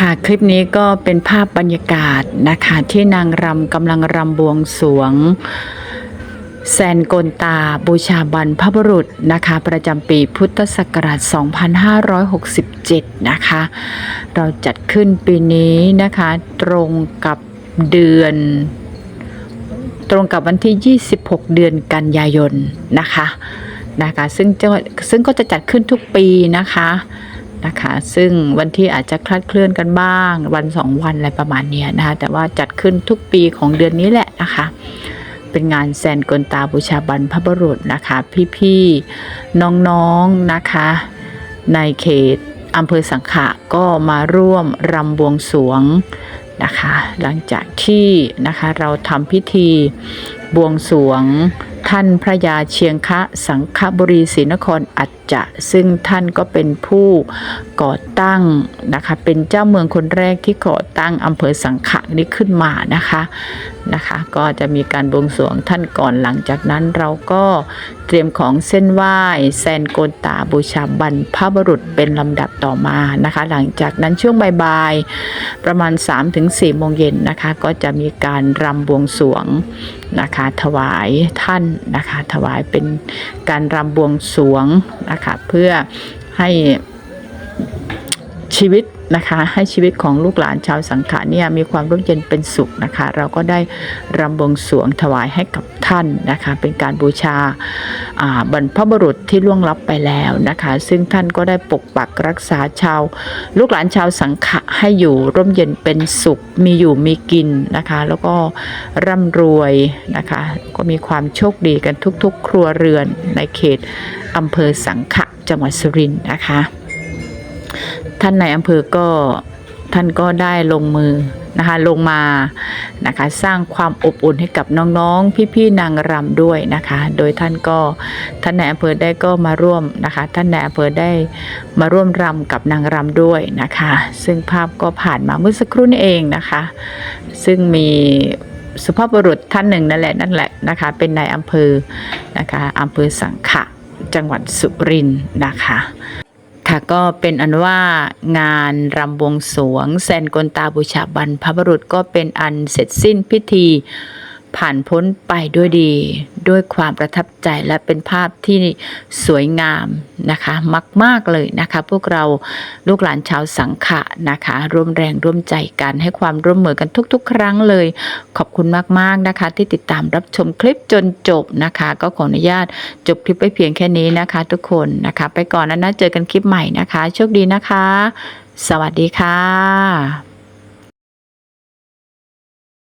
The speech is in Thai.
ค่ะคลิปนี้ก็เป็นภาพบรรยากาศนะคะที่นางรำกำลังรำบวงสวง แซนโกนตาบูชาบันพระบุรุษนะคะ ประจำปีพุทธศักราช 2567 นะคะ เราจัดขึ้นปีนี้นะคะ ตรงกับเดือน ตรงกับวันที่ 26 เดือนกันยายนนะคะนะคะซึ่งจะซึ่งก็จะจัดขึ้นทุกปีนะคะ นะคะ ซึ่งวันที่อาจจะคลาดเคลื่อนกันบ้าง วันสองวันอะไรประมาณนี้นะคะแต่ว่าจัดขึ้นทุกปีของเดือนนี้แหละนะคะเป็นงานแซนกลตาบูชาบรรพบุรุษนะคะ พี่ๆน้องๆนะคะ ในเขตอำเภอสังขะก็มาร่วมรำบวงสวงนะคะ หลังจากที่นะคะเราทำพิธีบวงสวง ท่านพระยาเชียงคะสังฆบุรีศรีนครอัจจะ ซึ่งท่านก็เป็นผู้ก่อตั้งนะคะ เป็นเจ้าเมืองคนแรกที่ก่อตั้งอำเภอสังขะนี้ขึ้นมานะคะนะคะ ก็จะมีการบวงสรวงท่านก่อนหลังจากนั้นเราก็เตรียมของเส้นไหว้แซนโกนตาบูชาบรรพบุรุษเป็นลำดับต่อมานะคะ หลังจากนั้นช่วงบ่ายๆประมาณ 3-4โมงเย็นนะคะ ก็จะมีการรำบวงสรวงนะคะ ถวายท่านนะคะ ถวายเป็นการรำบวงสวงนะคะเพื่อให้ชีวิต นะคะ ให้ชีวิตของลูกหลานชาวสังขาเนี่ยมีความร่มเย็นเป็นสุขนะคะ เราก็ได้รำบวงสรวงถวายให้กับท่านนะคะ เป็นการบูชาอ่าบรรพบุรุษที่ล่วงลับไปแล้วนะคะ ซึ่งท่านก็ได้ปกปักรักษาชาว ลูกหลานชาวสังขะให้อยู่ร่มเย็นเป็นสุข มีอยู่มีกินนะคะ แล้วก็ร่ำรวยนะคะ ก็มีความโชคดีกันทุกๆ ครัวเรือนในเขตอำเภอสังขะจังหวัดสุรินทร์นะคะ ท่านในอำเภอก็ท่านก็ได้ลงมือนะคะลงมานะคะสร้างความอบอุ่นให้กับน้องๆ พี่ๆนางรำด้วยนะคะ โดยท่านก็ท่านในอำเภอได้ก็มาร่วมนะคะ ท่านในอำเภอได้มาร่วมรำกับนางรำด้วยนะคะ ซึ่งภาพก็ผ่านมาเมื่อสักครู่นี้เองนะคะ ซึ่งมีสุภาพบุรุษท่านหนึ่งนั่นแหละนั่นแหละนะคะ เป็นนายอำเภอนะคะอำเภอสังขะจังหวัดสุรินทร์นะคะค่ะ ก็เป็นอันว่างานรำบวงสวง แซนกลตาบูชาบรรพบรุษก็เป็นอันเสร็จสิ้นพิธีผ่านพ้นไปด้วยดีด้วยความประทับใจและเป็นภาพที่สวยงามนะคะมากๆเลยนะคะ พวกเราลูกหลานชาวสังขะนะคะ ร่วมแรงร่วมใจกันให้ความร่วมมือกันทุก ๆ ครั้งเลย ขอบคุณมากๆนะคะ ที่ติดตามรับชมคลิปจนจบนะคะ ก็ขออนุญาตจบคลิปไปเพียงแค่นี้นะคะ ทุกคนนะคะ ไปก่อนนะนะเจอกันคลิปใหม่นะคะ โชคดีนะคะ สวัสดีค่ะ